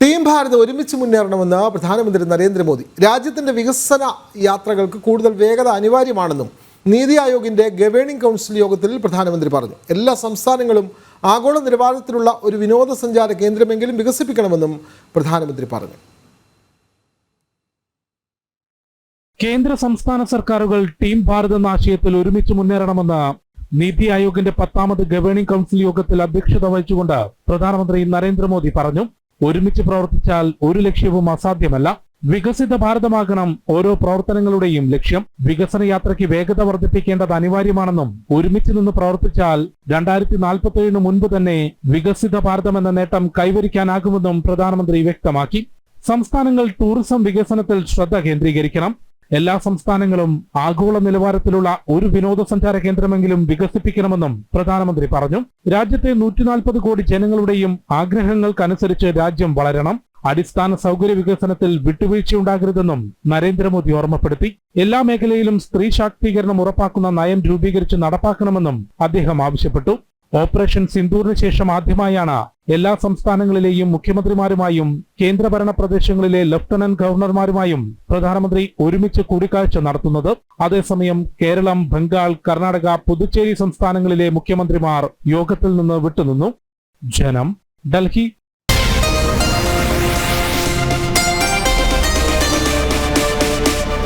Team Bharat ഒരുമിച്ച് മുന്നേറണമെന്ന് പ്രധാനമന്ത്രി നരേന്ദ്രമോദി. രാജ്യത്തിന്റെ വികസന യാത്രകൾക്ക് കൂടുതൽ വേഗത അനിവാര്യമാണെന്നും നീതി ആയോഗിന്റെ ഗവേണിംഗ് കൗൺസിൽ യോഗത്തിൽ പ്രധാനമന്ത്രി പറഞ്ഞു. എല്ലാ സംസ്ഥാനങ്ങളും ആഗോള നിലവാരത്തിലുള്ള ഒരു വിനോദസഞ്ചാര കേന്ദ്രമെങ്കിലും വികസിപ്പിക്കണമെന്നും പ്രധാനമന്ത്രി പറഞ്ഞു. കേന്ദ്ര സംസ്ഥാന സർക്കാരുകൾ ടീം ഭാരത് എന്ന ആശയത്തിൽ ഒരുമിച്ച് മുന്നേറണമെന്ന് നീതി ആയോഗിന്റെ പത്താമത് ഗവേണിംഗ് കൗൺസിൽ യോഗത്തിൽ അധ്യക്ഷത വഹിച്ചുകൊണ്ട് പ്രധാനമന്ത്രി നരേന്ദ്രമോദി പറഞ്ഞു. ഒരുമിച്ച് പ്രവർത്തിച്ചാൽ ഒരു ലക്ഷ്യവും അസാധ്യമല്ല. വികസിത ഭാരതമാകണം ഓരോ പ്രവർത്തനങ്ങളുടെയും ലക്ഷ്യം. വികസന യാത്രയ്ക്ക് വേഗത വർദ്ധിപ്പിക്കേണ്ടത് അനിവാര്യമാണെന്നും ഒരുമിച്ച് നിന്ന് പ്രവർത്തിച്ചാൽ രണ്ടായിരത്തി നാൽപ്പത്തി ഏഴിന് മുൻപ് തന്നെ വികസിത ഭാരതം എന്ന നേട്ടം കൈവരിക്കാനാകുമെന്നും പ്രധാനമന്ത്രി വ്യക്തമാക്കി. സംസ്ഥാനങ്ങൾ ടൂറിസം വികസനത്തിൽ ശ്രദ്ധ കേന്ദ്രീകരിക്കണം. എല്ലാ സംസ്ഥാനങ്ങളും ആഗോള നിലവാരത്തിലുള്ള ഒരു വിനോദസഞ്ചാര കേന്ദ്രമെങ്കിലും വികസിപ്പിക്കണമെന്നും പ്രധാനമന്ത്രി പറഞ്ഞു. രാജ്യത്തെ നൂറ്റിനാൽപ്പത് കോടി ജനങ്ങളുടെയും ആഗ്രഹങ്ങൾക്കനുസരിച്ച് രാജ്യം വളരണം. അടിസ്ഥാന സൗകര്യ വികസനത്തിൽ വിട്ടുവീഴ്ചയുണ്ടാകരുതെന്നും നരേന്ദ്രമോദി ഓർമ്മപ്പെടുത്തി. എല്ലാ മേഖലയിലും സ്ത്രീ ശാക്തീകരണം ഉറപ്പാക്കുന്ന നയം രൂപീകരിച്ച് നടപ്പാക്കണമെന്നും അദ്ദേഹം ആവശ്യപ്പെട്ടു. ഓപ്പറേഷൻ സിന്ദൂറിന് ശേഷം ആദ്യമായാണ് എല്ലാ സംസ്ഥാനങ്ങളിലെയും മുഖ്യമന്ത്രിമാരുമായും കേന്ദ്രഭരണ പ്രദേശങ്ങളിലെ ലഫ്റ്റനന്റ് ഗവർണർമാരുമായും പ്രധാനമന്ത്രി ഒരുമിച്ച് കൂടിക്കാഴ്ച നടത്തുന്നത്. അതേസമയം കേരളം ബംഗാൾ കർണാടക പുതുച്ചേരി സംസ്ഥാനങ്ങളിലെ മുഖ്യമന്ത്രിമാർ യോഗത്തിൽ നിന്ന് വിട്ടുനിന്നു. ജനം ഡൽഹി